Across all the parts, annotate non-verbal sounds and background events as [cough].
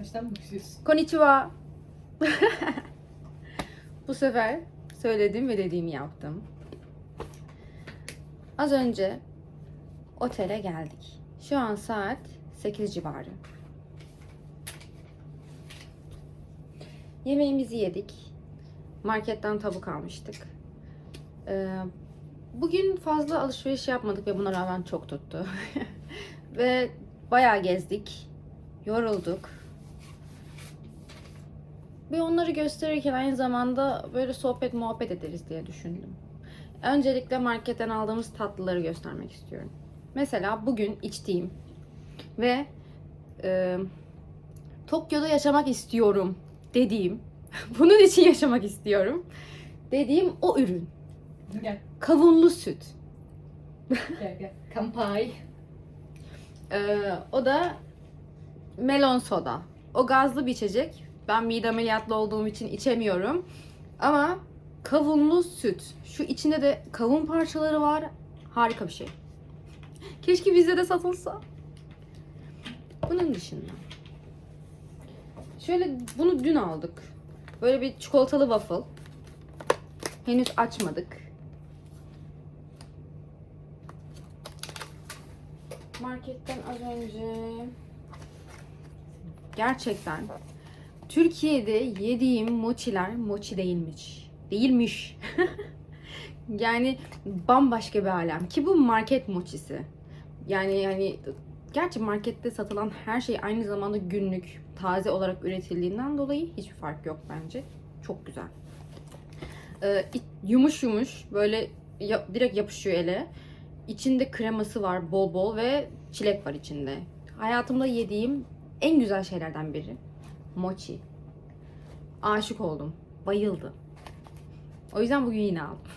Baştan? Konnichiwa. [laughs] Bu sefer söyledim ve dediğimi yaptım. Az önce otele geldik. Şu an saat 8 civarı. Yemeğimizi yedik. Marketten tavuk almıştık. Ee, bugün fazla alışveriş yapmadık ve buna rağmen çok tuttu. [laughs] ve bayağı gezdik. Yorulduk. Ve onları gösterirken aynı zamanda böyle sohbet muhabbet ederiz diye düşündüm. Öncelikle marketten aldığımız tatlıları göstermek istiyorum. Mesela bugün içtiğim ve e, Tokyo'da yaşamak istiyorum dediğim, [laughs] bunun için yaşamak istiyorum dediğim o ürün. Gel. Kavunlu süt. Gel gel. [laughs] Kampai. Ee, o da melon soda. O gazlı bir içecek. Ben mide ameliyatlı olduğum için içemiyorum. Ama kavunlu süt. Şu içinde de kavun parçaları var. Harika bir şey. Keşke bizde de satılsa. Bunun dışında. Şöyle bunu dün aldık. Böyle bir çikolatalı waffle. Henüz açmadık. Marketten az önce gerçekten Türkiye'de yediğim mochiler mochi değilmiş. Değilmiş. [laughs] yani bambaşka bir alem ki bu market mochisi. Yani yani gerçi markette satılan her şey aynı zamanda günlük, taze olarak üretildiğinden dolayı hiçbir fark yok bence. Çok güzel. Ee, yumuş yumuş böyle ya- direkt yapışıyor ele. İçinde kreması var bol bol ve çilek var içinde. Hayatımda yediğim en güzel şeylerden biri. Mochi. Aşık oldum. Bayıldım. O yüzden bugün yine aldım. [laughs]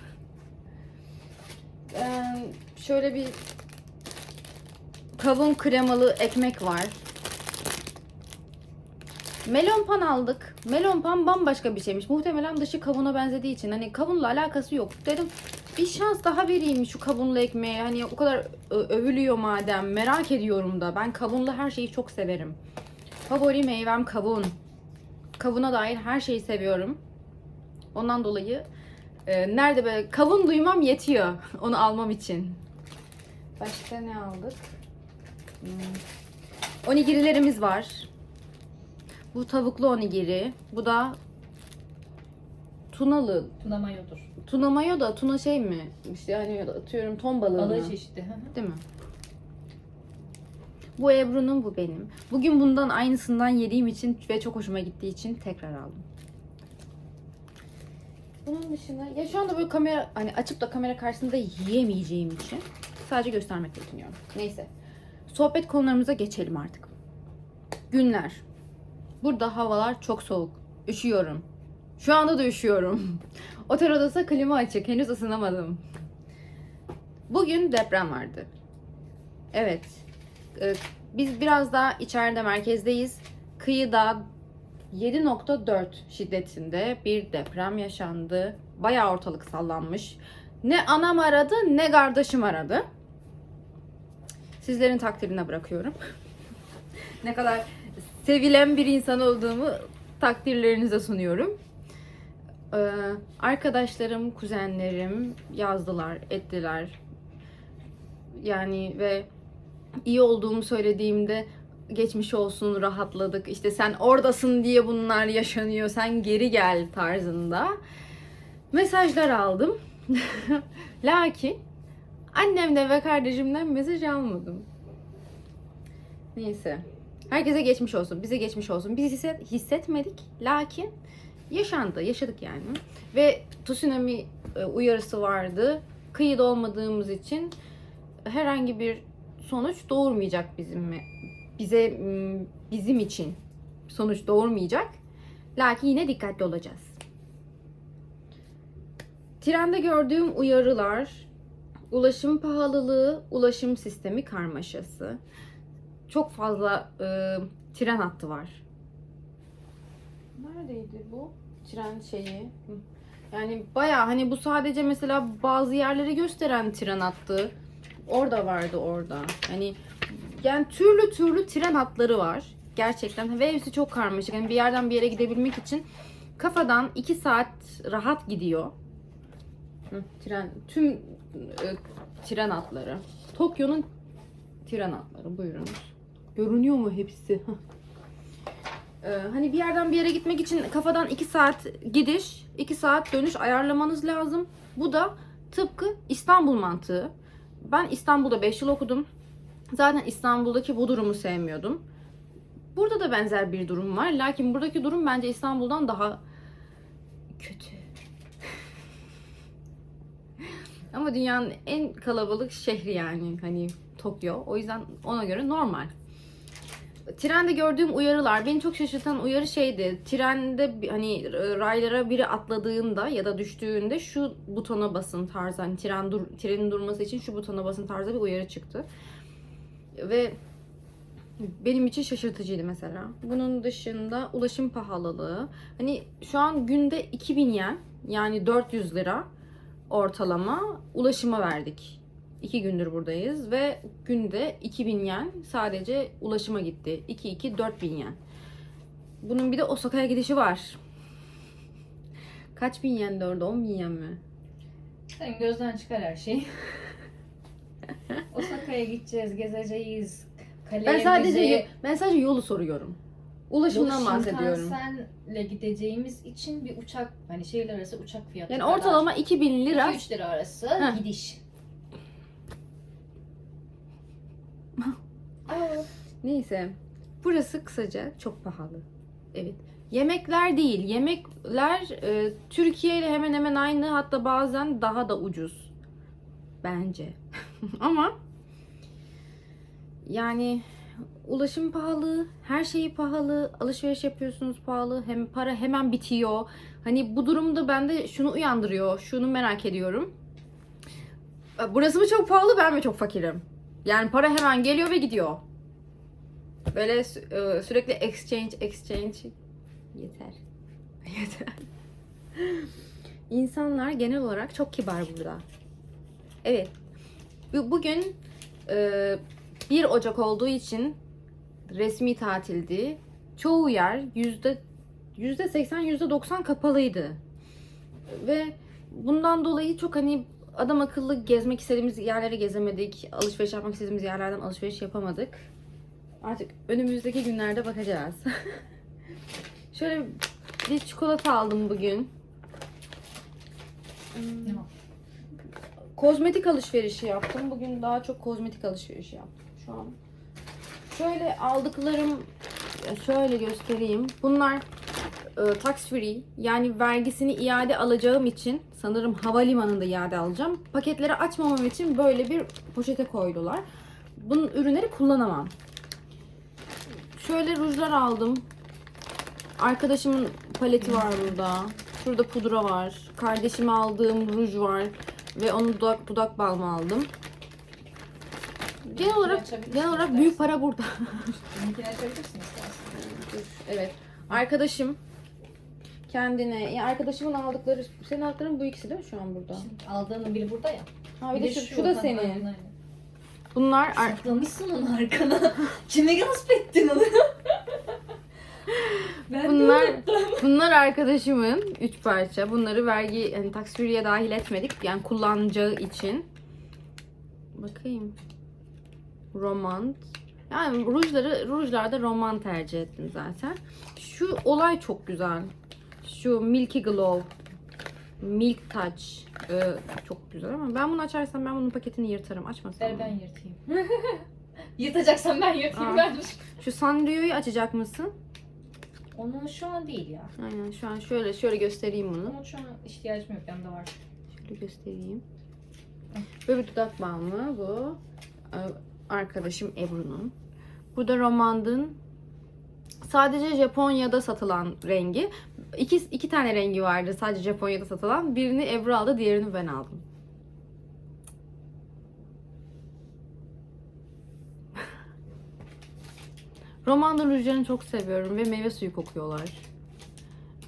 Ee, şöyle bir kavun kremalı ekmek var. Melon pan aldık. Melon pan bambaşka bir şeymiş. Muhtemelen dışı kavuna benzediği için. Hani kavunla alakası yok. Dedim bir şans daha vereyim şu kavunlu ekmeğe. Hani o kadar övülüyor madem. Merak ediyorum da. Ben kavunlu her şeyi çok severim. Favori meyvem kavun. Kavuna dair her şeyi seviyorum. Ondan dolayı e, nerede böyle kavun duymam yetiyor [laughs] onu almam için. Başka ne aldık? Hmm. Onigirilerimiz var. Bu tavuklu onigiri. Bu da tunalı. Tuna mayodur. Tuna mayo da tuna şey mi? İşte hani atıyorum ton balığı Balığı mı? çeşidi. hı hı. Değil mi? Bu Ebru'nun bu benim. Bugün bundan aynısından yediğim için ve çok hoşuma gittiği için tekrar aldım. Bunun dışında ya şu anda böyle kamera hani açıp da kamera karşısında yiyemeyeceğim için sadece göstermekle yetiniyorum. Neyse. Sohbet konularımıza geçelim artık. Günler. Burada havalar çok soğuk. Üşüyorum. Şu anda da üşüyorum. [laughs] Otel odası klima açık. Henüz ısınamadım. Bugün deprem vardı. Evet. Ee, Biz biraz daha içeride merkezdeyiz. Kıyıda 7.4 şiddetinde bir deprem yaşandı. Bayağı ortalık sallanmış. Ne anam aradı ne kardeşim aradı. Sizlerin takdirine bırakıyorum. [laughs] ne kadar sevilen bir insan olduğumu takdirlerinize sunuyorum. Ee, arkadaşlarım, kuzenlerim yazdılar, ettiler. Yani ve iyi olduğumu söylediğimde geçmiş olsun rahatladık. İşte sen oradasın diye bunlar yaşanıyor. Sen geri gel tarzında mesajlar aldım. [laughs] Lakin annemden ve kardeşimden mesaj almadım. Neyse. Herkese geçmiş olsun. Bize geçmiş olsun. Biz hisset, hissetmedik. Lakin yaşandı. Yaşadık yani. Ve tsunami e, uyarısı vardı. Kıyıda olmadığımız için herhangi bir sonuç doğurmayacak bizim bize bizim için sonuç doğurmayacak. Lakin yine dikkatli olacağız. Trende gördüğüm uyarılar ulaşım pahalılığı, ulaşım sistemi karmaşası. Çok fazla e, tren hattı var. Neredeydi bu tren şeyi? Yani baya hani bu sadece mesela bazı yerleri gösteren tren hattı. Orada vardı orada. Hani yani türlü türlü tren hatları var. Gerçekten ve hepsi çok karmaşık. Yani bir yerden bir yere gidebilmek için kafadan 2 saat rahat gidiyor. Hı, tren tüm e, tren hatları. Tokyo'nun tren hatları buyurunuz. Görünüyor mu hepsi? Ee, hani bir yerden bir yere gitmek için kafadan 2 saat gidiş, 2 saat dönüş ayarlamanız lazım. Bu da tıpkı İstanbul mantığı. Ben İstanbul'da 5 yıl okudum. Zaten İstanbul'daki bu durumu sevmiyordum. Burada da benzer bir durum var. Lakin buradaki durum bence İstanbul'dan daha kötü. Ama dünyanın en kalabalık şehri yani hani Tokyo. O yüzden ona göre normal. Trende gördüğüm uyarılar beni çok şaşırtan uyarı şeydi. Trende hani raylara biri atladığında ya da düştüğünde şu butona basın tarzı hani tren dur, trenin durması için şu butona basın tarzı bir uyarı çıktı. Ve benim için şaşırtıcıydı mesela. Bunun dışında ulaşım pahalılığı. Hani şu an günde 2000 yen yani 400 lira ortalama ulaşıma verdik. İki gündür buradayız ve günde 2000 yen sadece ulaşıma gitti. 2-2 4000 yen. Bunun bir de Osaka'ya gidişi var. Kaç bin yen de orada? 10 bin yen mi? Sen gözden çıkar her şeyi. Osaka'ya gideceğiz, gezeceğiz. Kaleye Ben sadece müzeye- ben sadece yolu soruyorum. Ulaşımdan Yolu bahsediyorum. Shinkansen'le gideceğimiz için bir uçak, hani şehirler arası uçak fiyatı Yani kadar. ortalama 2000 lira 2-3 lira arası Heh. gidiş. Aa, Neyse. Burası kısaca çok pahalı. Evet. Yemekler değil. Yemekler e, Türkiye ile hemen hemen aynı hatta bazen daha da ucuz. Bence. [laughs] Ama yani ulaşım pahalı, her şeyi pahalı, alışveriş yapıyorsunuz pahalı, hem para hemen bitiyor. Hani bu durumda bende şunu uyandırıyor, şunu merak ediyorum. E, Burası mı çok pahalı, ben mi çok fakirim? Yani para hemen geliyor ve gidiyor. Böyle e, sürekli exchange, exchange. Yeter. [laughs] Yeter. İnsanlar genel olarak çok kibar burada. Evet. Bu- Bugün e, 1 Ocak olduğu için resmi tatildi. Çoğu yer yüzde yüzde 80 yüzde 90 kapalıydı. Ve bundan dolayı çok hani adam akıllı gezmek istediğimiz yerlere gezemedik. Alışveriş yapmak istediğimiz yerlerden alışveriş yapamadık. Artık önümüzdeki günlerde bakacağız. [laughs] Şöyle bir çikolata aldım bugün. Hmm? Kozmetik alışverişi yaptım. Bugün daha çok kozmetik alışverişi yaptım şu an. Şöyle aldıklarım şöyle göstereyim. Bunlar e, tax free yani vergisini iade alacağım için sanırım havalimanında iade alacağım. Paketleri açmamam için böyle bir poşete koydular. Bunun ürünleri kullanamam. Şöyle rujlar aldım. Arkadaşımın paleti var burada. Şurada pudra var. Kardeşime aldığım ruj var. Ve onun dudak, dudak balmı aldım. Genel olarak genel olarak büyük para burada. Açabilirsin istersen. Evet. Arkadaşım kendine, yani arkadaşımın aldıkları, senin aldıkların bu ikisi değil mi şu an burada? Şimdi aldığının biri burada ya. Ha bir, de şu, şu da senin. aynen. Bunlar ar- Saklamışsın onu arkana. [laughs] Kime gasp ettin onu? [laughs] ben Bunlar- [laughs] bunlar arkadaşımın üç parça. Bunları vergi hani taksiriye dahil etmedik. Yani kullanacağı için. Bakayım. Romant. Yani rujları, rujlarda roman tercih ettim zaten. Şu olay çok güzel. Şu Milky Glow. Milk Touch. Ee, çok güzel ama ben bunu açarsam ben bunun paketini yırtarım. Açmasam. Ver ben yırtayım. [laughs] Yırtacaksan ben yırtayım Aa. ben. Şu Sanrio'yu açacak mısın? Onu şu an değil ya. Aynen şu an şöyle şöyle göstereyim bunu. Ama şu an ihtiyacım yok. Bende var. Şöyle göstereyim. Böyle bir dudak balmı bu. Ee, Arkadaşım Ebru'nun. Bu da Romand'ın sadece Japonya'da satılan rengi. İki, iki tane rengi vardı sadece Japonya'da satılan. Birini Ebru aldı, diğerini ben aldım. [laughs] Romand'ın rujlarını çok seviyorum ve meyve suyu kokuyorlar.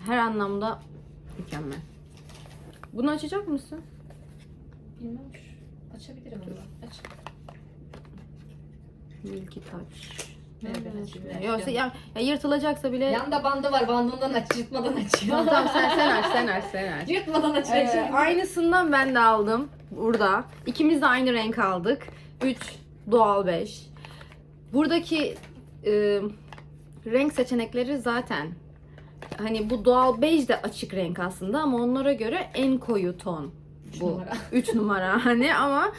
Her anlamda mükemmel. Bunu açacak mısın? Bilmem. Açabilirim onu. Aç. Milky Touch. Evet. Yoksa ya, ya yırtılacaksa bile Yanda bandı var. Bandından aç. Yırtmadan açıyor. tamam tamam sen sen aç sen aç sen aç. [laughs] Yırtmadan açıyor. Ee, aynısından ben de aldım burada. İkimiz de aynı renk aldık. 3 doğal 5. Buradaki e, renk seçenekleri zaten hani bu doğal bej de açık renk aslında ama onlara göre en koyu ton bu. numara. 3 numara hani ama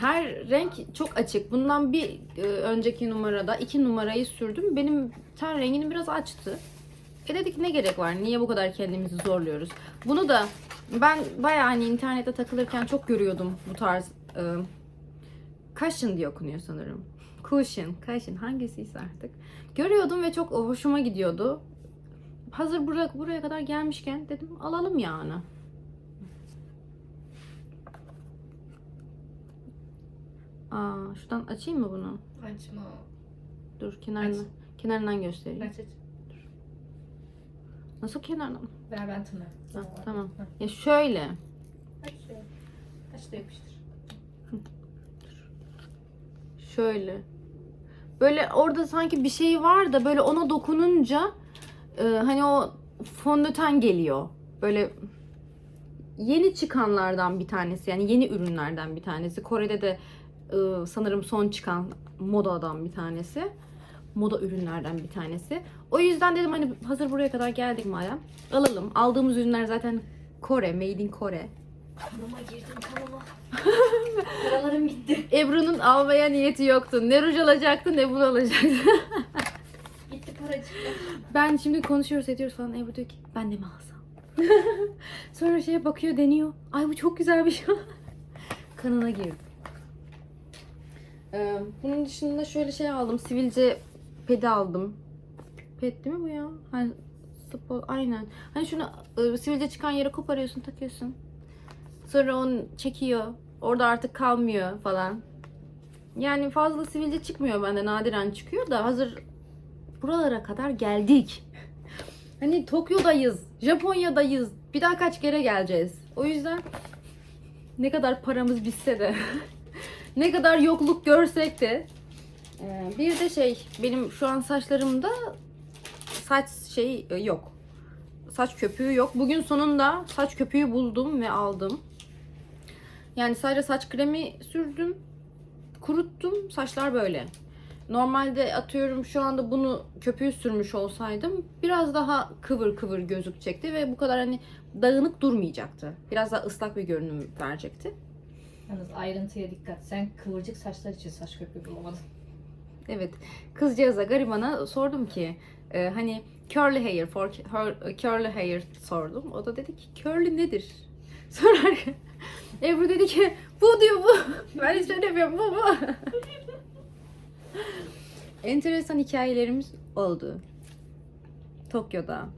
her renk çok açık. Bundan bir e, önceki numarada 2 numarayı sürdüm. Benim ten rengini biraz açtı. E dedik ne gerek var? Niye bu kadar kendimizi zorluyoruz? Bunu da ben bayağı hani internette takılırken çok görüyordum bu tarz e, Cushion diye okunuyor sanırım. Cushion, Cushion hangisiyse artık. Görüyordum ve çok hoşuma gidiyordu. Hazır buraya, buraya kadar gelmişken dedim alalım yani. Aa, şuradan açayım mı bunu? Açma. Dur kenarından, Aç. kenarından göstereyim. Aç aç. Nasıl kenardan? Ver ben tını. Ha, tamam. Ha. Ya şöyle. Aç şöyle. Aç da yapıştır. Şöyle. Böyle orada sanki bir şey var da böyle ona dokununca e, hani o fondöten geliyor. Böyle yeni çıkanlardan bir tanesi yani yeni ürünlerden bir tanesi. Kore'de de sanırım son çıkan modadan bir tanesi. Moda ürünlerden bir tanesi. O yüzden dedim hani hazır buraya kadar geldik madem alalım. Aldığımız ürünler zaten Kore, made in Kore. Kanıma girdim kanıma. [laughs] Paralarım gitti. Ebru'nun almaya niyeti yoktu. Ne ruj alacaktı ne bunu alacaktı. [laughs] Gitti paracıklar. Ben şimdi konuşuyoruz ediyoruz falan. Ebru diyor ki ben de mi alsam? [laughs] Sonra şeye bakıyor deniyor. Ay bu çok güzel bir şey. Kanına girdi. Ee, bunun dışında şöyle şey aldım. Sivilce pedi aldım. Ped değil mi bu ya? Hani spor, aynen. Hani şunu e, sivilce çıkan yere koparıyorsun takıyorsun. Sonra onu çekiyor. Orada artık kalmıyor falan. Yani fazla sivilce çıkmıyor bende. Nadiren çıkıyor da hazır buralara kadar geldik. [laughs] Hani Tokyo'dayız, Japonya'dayız. Bir daha kaç kere geleceğiz. O yüzden ne kadar paramız bitse de, [laughs] ne kadar yokluk görsek de. Ee, Bir de şey, benim şu an saçlarımda saç şey e, yok. Saç köpüğü yok. Bugün sonunda saç köpüğü buldum ve aldım. Yani sadece saç kremi sürdüm, kuruttum. Saçlar böyle. Normalde atıyorum şu anda bunu köpüğü sürmüş olsaydım biraz daha kıvır kıvır gözükecekti ve bu kadar hani dağınık durmayacaktı. Biraz daha ıslak bir görünüm verecekti. Yalnız ayrıntıya dikkat. Sen kıvırcık saçlar için saç köpüğü bulamadın. Evet. Kızcağıza garibana sordum ki e, hani curly hair for her, curly hair sordum. O da dedi ki curly nedir? [laughs] Sonra Ebru dedi ki bu diyor bu. [laughs] Ben hiç söylemiyorum bu bu. [laughs] Enteresan hikayelerimiz oldu. Tokyo'da.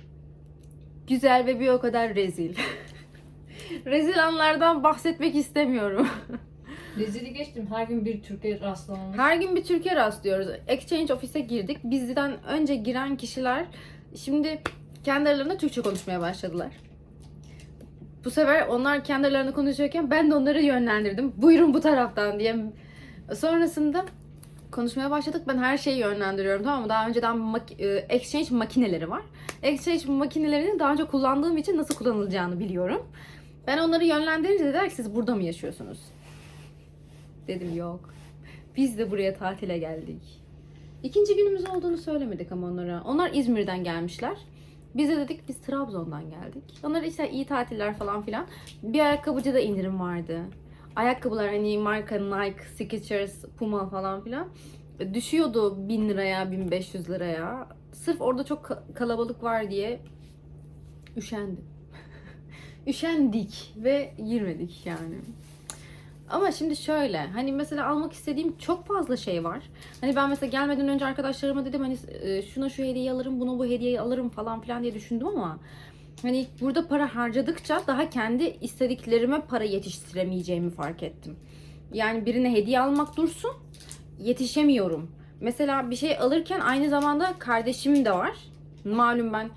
Güzel ve bir o kadar rezil. Rezil anlardan bahsetmek istemiyorum. [laughs] Rezili geçtim. Her gün bir Türkiye rastlamamız. Her gün bir Türkiye rastlıyoruz. Exchange ofise girdik. Bizden önce giren kişiler şimdi kendi aralarında Türkçe konuşmaya başladılar. Bu sefer onlar kendi aralarında konuşuyorken ben de onları yönlendirdim. Buyurun bu taraftan diye. Sonrasında konuşmaya başladık. Ben her şeyi yönlendiriyorum tamam mı? Daha önceden mak- e, exchange makineleri var. Exchange makinelerini daha önce kullandığım için nasıl kullanılacağını biliyorum. Ben onları yönlendirince dediler ki siz burada mı yaşıyorsunuz? Dedim yok. Biz de buraya tatile geldik. İkinci günümüz olduğunu söylemedik ama onlara. Onlar İzmir'den gelmişler. Biz de dedik biz Trabzon'dan geldik. Onlara işte iyi tatiller falan filan. Bir ayakkabıcıda indirim vardı. Ayakkabılar hani marka Nike, Skechers, Puma falan filan. Düşüyordu 1000 liraya, 1500 liraya. Sırf orada çok ka- kalabalık var diye üşendim. Üşendik ve girmedik yani. Ama şimdi şöyle hani mesela almak istediğim çok fazla şey var. Hani ben mesela gelmeden önce arkadaşlarıma dedim hani e, şuna şu hediyeyi alırım, buna bu hediyeyi alırım falan filan diye düşündüm ama hani burada para harcadıkça daha kendi istediklerime para yetiştiremeyeceğimi fark ettim. Yani birine hediye almak dursun yetişemiyorum. Mesela bir şey alırken aynı zamanda kardeşim de var. Malum ben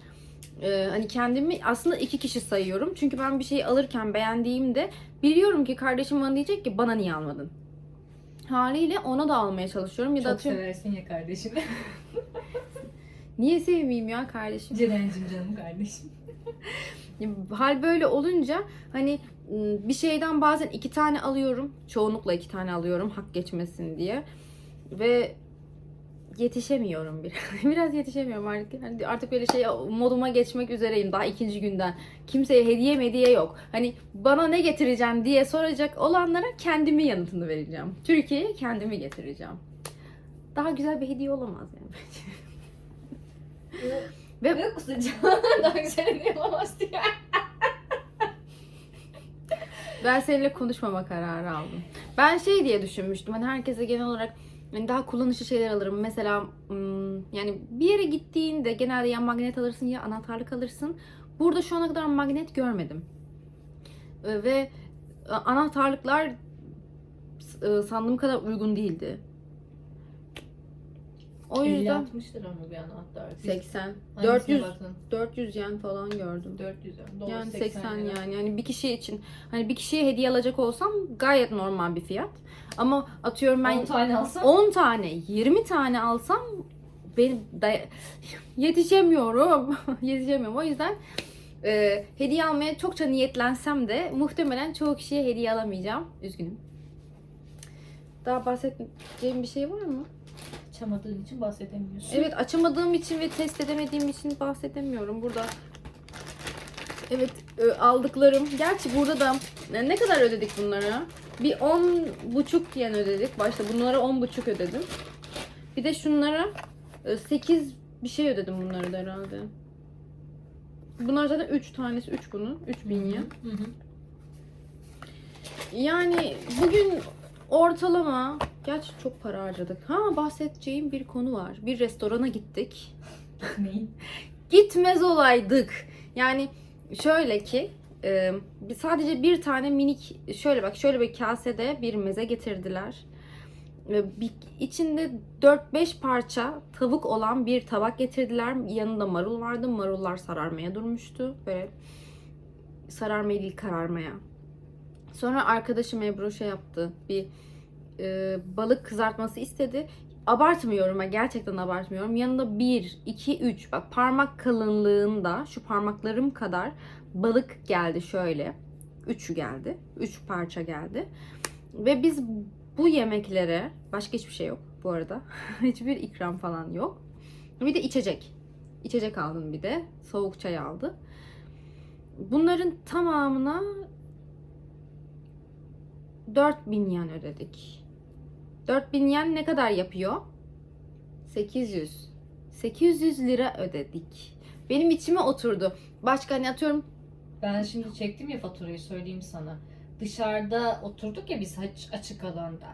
e, hani kendimi aslında iki kişi sayıyorum. Çünkü ben bir şey alırken beğendiğimde biliyorum ki kardeşim bana diyecek ki bana niye almadın? Haliyle ona da almaya çalışıyorum. Ya da Çok atıyorum, seversin ya kardeşini. [laughs] niye sevmeyeyim ya kardeşim? Ceren'cim canım kardeşim. Hal böyle olunca hani ım, bir şeyden bazen iki tane alıyorum. Çoğunlukla iki tane alıyorum hak geçmesin diye. Ve yetişemiyorum biraz. [laughs] biraz yetişemiyorum artık. Hani artık böyle şey moduma geçmek üzereyim daha ikinci günden. Kimseye hediye hediye yok. Hani bana ne getireceğim diye soracak olanlara kendimi yanıtını vereceğim. Türkiye'ye kendimi getireceğim. Daha güzel bir hediye olamaz yani. [laughs] Ve- Ve kusacağım. [laughs] Daha güzel yapamaz diye. Ben seninle konuşmama kararı aldım. Ben şey diye düşünmüştüm. Hani herkese genel olarak hani daha kullanışlı şeyler alırım. Mesela yani bir yere gittiğinde genelde ya magnet alırsın ya anahtarlık alırsın. Burada şu ana kadar magnet görmedim. Ve e, anahtarlıklar e, sandığım kadar uygun değildi. O yüzden 50-60 lira mı bir anahtar? 80, Hangisine 400 baktın? 400 yen falan gördüm. 400 lira. Doğru, Yani 80 lira. yani. Yani bir kişi için hani bir kişiye hediye alacak olsam gayet normal bir fiyat. Ama atıyorum ben 10 tane alsam 10 tane, 20 tane alsam benim day- yetişemiyorum. [laughs] yetişemiyorum. O yüzden e, hediye almaya çokça niyetlensem de muhtemelen çoğu kişiye hediye alamayacağım. Üzgünüm. Daha bahsedeceğim bir şey var mı? Açamadığın için bahsedemiyorsun. Evet açamadığım için ve test edemediğim için bahsedemiyorum. Burada evet e, aldıklarım. Gerçi burada da e, ne kadar ödedik bunlara? Bir 10 buçuk yen ödedik. Başta bunlara 10 buçuk ödedim. Bir de şunlara 8 bir şey ödedim bunları da herhalde. Bunlar zaten 3 tanesi 3 bunun. 3000 yen. Hı hı. Yani bugün ortalama gerçi çok para harcadık. Ha bahsedeceğim bir konu var. Bir restorana gittik. Neyin? Gitmez olaydık. Yani şöyle ki e, sadece bir tane minik şöyle bak şöyle bir kasede bir meze getirdiler. Ve bir, içinde 4-5 parça tavuk olan bir tabak getirdiler. Yanında marul vardı. Marullar sararmaya durmuştu. Böyle sararmaya değil kararmaya. Sonra arkadaşım Ebru şey yaptı. Bir e, balık kızartması istedi. Abartmıyorum ha gerçekten abartmıyorum. Yanında 1, 2, 3 bak parmak kalınlığında şu parmaklarım kadar balık geldi şöyle. Üçü geldi. Üç parça geldi. Ve biz bu yemeklere başka hiçbir şey yok bu arada. [laughs] Hiçbir ikram falan yok. Bir de içecek. İçecek aldım bir de. Soğuk çay aldı. Bunların tamamına 4000 yen ödedik. 4000 yen ne kadar yapıyor? 800. 800 lira ödedik. Benim içime oturdu. Başka hani atıyorum Ben şimdi çektim ya faturayı söyleyeyim sana. Dışarıda oturduk ya biz aç- açık alanda.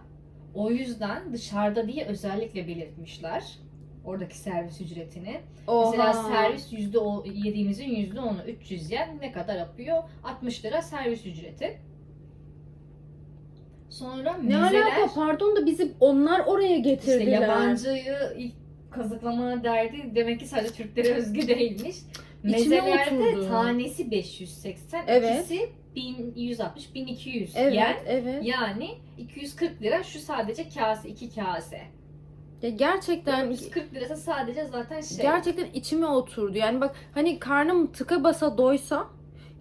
O yüzden dışarıda diye özellikle belirtmişler. Oradaki servis ücretini. Mesela Oha. servis yüzde o yediğimizin yüzde onu 300 yen ne kadar yapıyor? 60 lira servis ücreti. Sonra ne mezeler, alaka pardon da bizi onlar oraya işte getirdiler. yabancıyı ilk kazıklama derdi demek ki sadece Türklere özgü değilmiş. Mezelerde tanesi 580, Evet. ikisi 1160, 1200 Evet, yen. evet. Yani 240 lira şu sadece kase, iki kase. Ya gerçekten 440 lirası sadece zaten şey. gerçekten içime oturdu. Yani bak hani karnım tıka basa doysa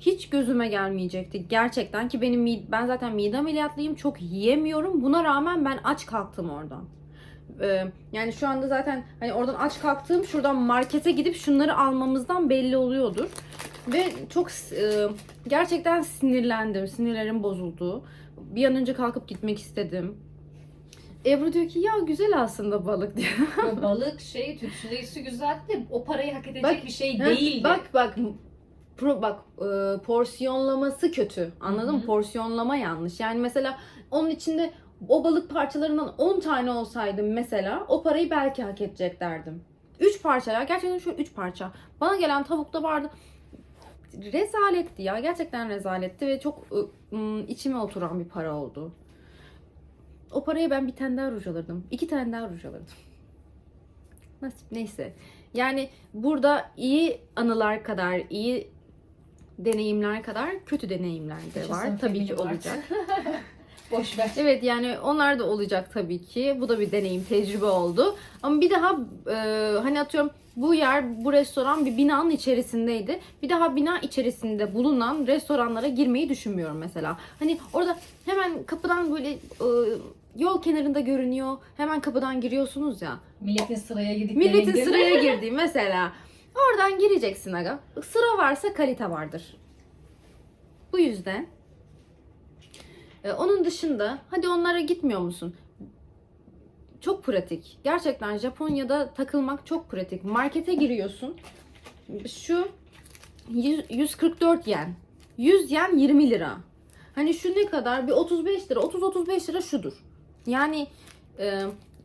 hiç gözüme gelmeyecekti. Gerçekten ki benim ben zaten mide ameliyatlıyım. Çok yiyemiyorum. Buna rağmen ben aç kalktım oradan. Ee, yani şu anda zaten hani oradan aç kalktığım şuradan markete gidip şunları almamızdan belli oluyordur. Ve çok e, gerçekten sinirlendim. Sinirlerim bozuldu. Bir an önce kalkıp gitmek istedim. Ebru diyor ki ya güzel aslında balık [laughs] diyor. Ya balık şey tütsüleysi güzeldi de o parayı hak edecek Bak, bir şey Ha, değildi. Bak bak pro, bak e, porsiyonlaması kötü. Anladın mı? Porsiyonlama yanlış. Yani mesela onun içinde o balık parçalarından 10 tane olsaydı mesela o parayı belki hak edecek derdim. 3 parça ya. Gerçekten şu 3 parça. Bana gelen tavukta vardı. Rezaletti ya. Gerçekten rezaletti ve çok ı, ım, içime oturan bir para oldu. O paraya ben bir tane daha ruj alırdım. iki tane daha ruj alırdım. Nasip neyse. Yani burada iyi anılar kadar, iyi deneyimler kadar kötü deneyimler de var. Yaşasın Tabii ki olacak. [laughs] Boş ver. Evet yani onlar da olacak tabii ki. Bu da bir deneyim, tecrübe oldu. Ama bir daha e, hani atıyorum bu yer, bu restoran bir binanın içerisindeydi. Bir daha bina içerisinde bulunan restoranlara girmeyi düşünmüyorum mesela. Hani orada hemen kapıdan böyle e, yol kenarında görünüyor. Hemen kapıdan giriyorsunuz ya. Milletin sıraya gidip Milletin sıraya girdiği mesela. [laughs] Oradan gireceksin aga. Sıra varsa kalite vardır. Bu yüzden. e, onun dışında hadi onlara gitmiyor musun? Çok pratik. Gerçekten Japonya'da takılmak çok pratik. Markete giriyorsun. Şu 100 144 yen. 100 yen 20 lira. Hani şu ne kadar? Bir 35 lira. 30-35 lira şudur. Yani e,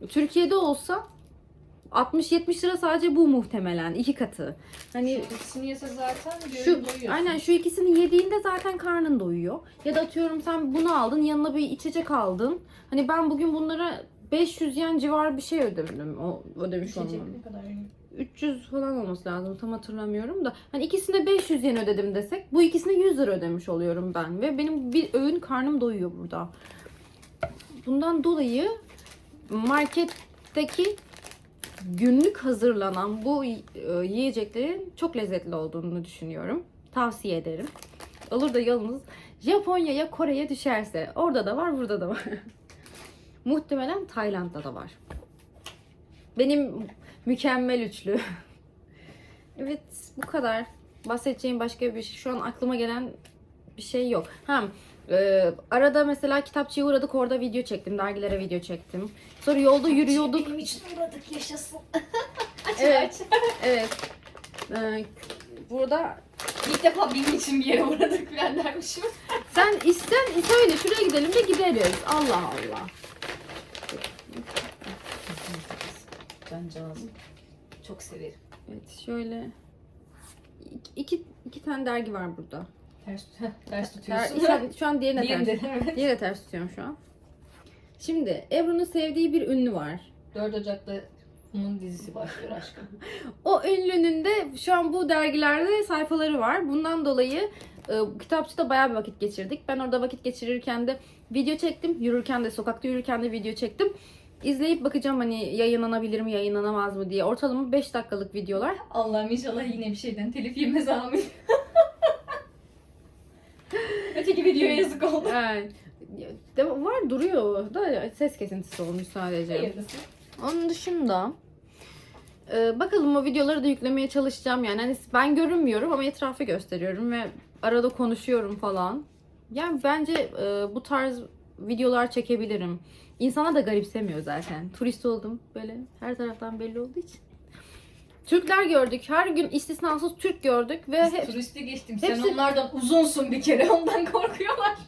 Türkiye'de olsa 60-70 lira sadece bu muhtemelen. iki katı. Hani Şu ikisini yese zaten şu doyuyorsun. aynen şu ikisini yediğinde zaten karnın doyuyor. Ya da atıyorum sen bunu aldın yanına bir içecek aldın. Hani ben bugün bunlara 500 yen civarı bir şey ödedim. O ödemiş İçecek olmam. ne kadar 300 falan olması lazım tam hatırlamıyorum da. Hani ikisine 500 yen ödedim desek bu ikisine 100 lira ödemiş oluyorum ben. Ve benim bir öğün karnım doyuyor burada. Bundan dolayı marketteki günlük hazırlanan bu e, yiyeceklerin çok lezzetli olduğunu düşünüyorum. Tavsiye ederim. Olur da yalnız Japonya ya Kore'ye düşerse orada da var burada da var. [laughs] Muhtemelen Tayland'da da var. Benim mükemmel üçlü. [laughs] evet bu kadar. Bahsedeceğim başka bir şey. Şu an aklıma gelen bir şey yok. Ha, e, arada mesela kitapçıya uğradık orada video çektim. Dergilere video çektim. Sonra yolda yürüyorduk. Benim için uğradık yaşasın. [laughs] aç Evet. aç. Evet. Ee, burada İlk defa benim için bir yere uğradık falan dermişim. sen isten söyle şuraya gidelim de gideriz. Allah Allah. Cancağızım. Çok severim. Evet şöyle iki, iki, iki tane dergi var burada. Ters, [laughs] ters Ter- tutuyorsun. şu, an, şu an diğerine Diğeri ters. de evet. Diğerine ters tutuyorum şu an. Şimdi Ebru'nun sevdiği bir ünlü var. 4 Ocak'ta bunun dizisi başlıyor aşkım. [laughs] O ünlünün de şu an bu dergilerde sayfaları var. Bundan dolayı e, kitapçıda bayağı bir vakit geçirdik. Ben orada vakit geçirirken de video çektim. Yürürken de sokakta yürürken de video çektim. İzleyip bakacağım hani yayınlanabilir mi yayınlanamaz mı diye. Ortalama 5 dakikalık videolar. Allah'ım inşallah yine bir şeyden telif yemez amin. [laughs] Öteki videoya yazık oldu. [laughs] Yani, de, var duruyor da ses kesintisi olmuş sadece. Hayırlısı. Onun dışında e, bakalım o videoları da yüklemeye çalışacağım yani. Hani ben görünmüyorum ama etrafı gösteriyorum ve arada konuşuyorum falan. Yani bence e, bu tarz videolar çekebilirim. İnsana da garipsemiyor zaten. Turist oldum böyle her taraftan belli olduğu için. Türkler gördük. Her gün istisnasız Türk gördük ve Biz hep turisti geçtim. hepsi- Sen onlardan uzunsun bir kere. [laughs] Ondan korkuyorlar. [laughs]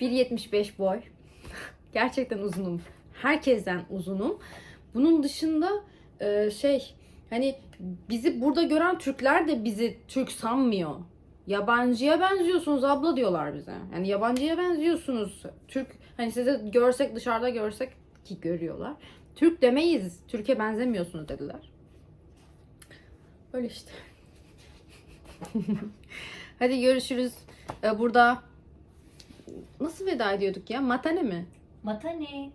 1.75 boy. [laughs] Gerçekten uzunum. Herkesten uzunum. Bunun dışında e, şey hani bizi burada gören Türkler de bizi Türk sanmıyor. Yabancıya benziyorsunuz abla diyorlar bize. Yani yabancıya benziyorsunuz. Türk hani size görsek dışarıda görsek ki görüyorlar. Türk demeyiz. Türkiye benzemiyorsunuz dediler. Öyle işte. [laughs] Hadi görüşürüz. Ee, burada nasıl veda ediyorduk ya? Matane mi? Matane.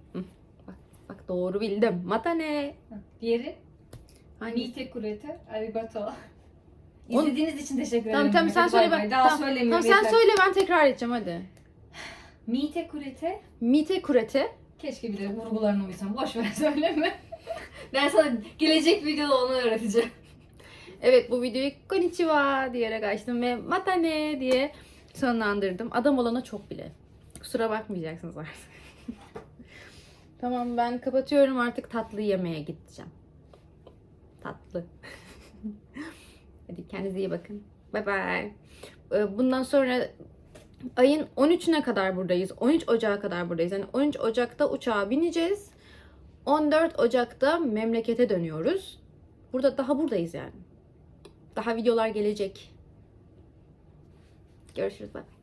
Bak doğru bildim. Matane. Diğeri Hangi? Mite Kurete. Arigato. [laughs] Onu- İzlediğiniz için teşekkür ederim. Tamam tamam sen Hadi söyle bay ben. bay. Daha tamam, söylemiyorum. tamam, sen yeter. söyle ben tekrar edeceğim hadi. Mite Kurete. Mite kurete. Keşke bir de vurgularını uysam. Boş ver [laughs] söyleme. ben sana gelecek videoda onu öğreteceğim. Evet bu videoyu konnichiwa diyerek açtım ve matane diye sonlandırdım. Adam olana çok bile. Kusura bakmayacaksınız artık. [laughs] tamam ben kapatıyorum artık tatlı yemeye gideceğim. Tatlı. [laughs] Hadi kendinize iyi bakın. Bye bye. Ee, Bundan sonra ayın 13'üne kadar buradayız. 13 Ocak'a kadar buradayız. Yani 13 Ocak'ta uçağa bineceğiz. 14 Ocak'ta memlekete dönüyoruz. Burada daha buradayız yani. Daha videolar gelecek. Görüşürüz. Bye.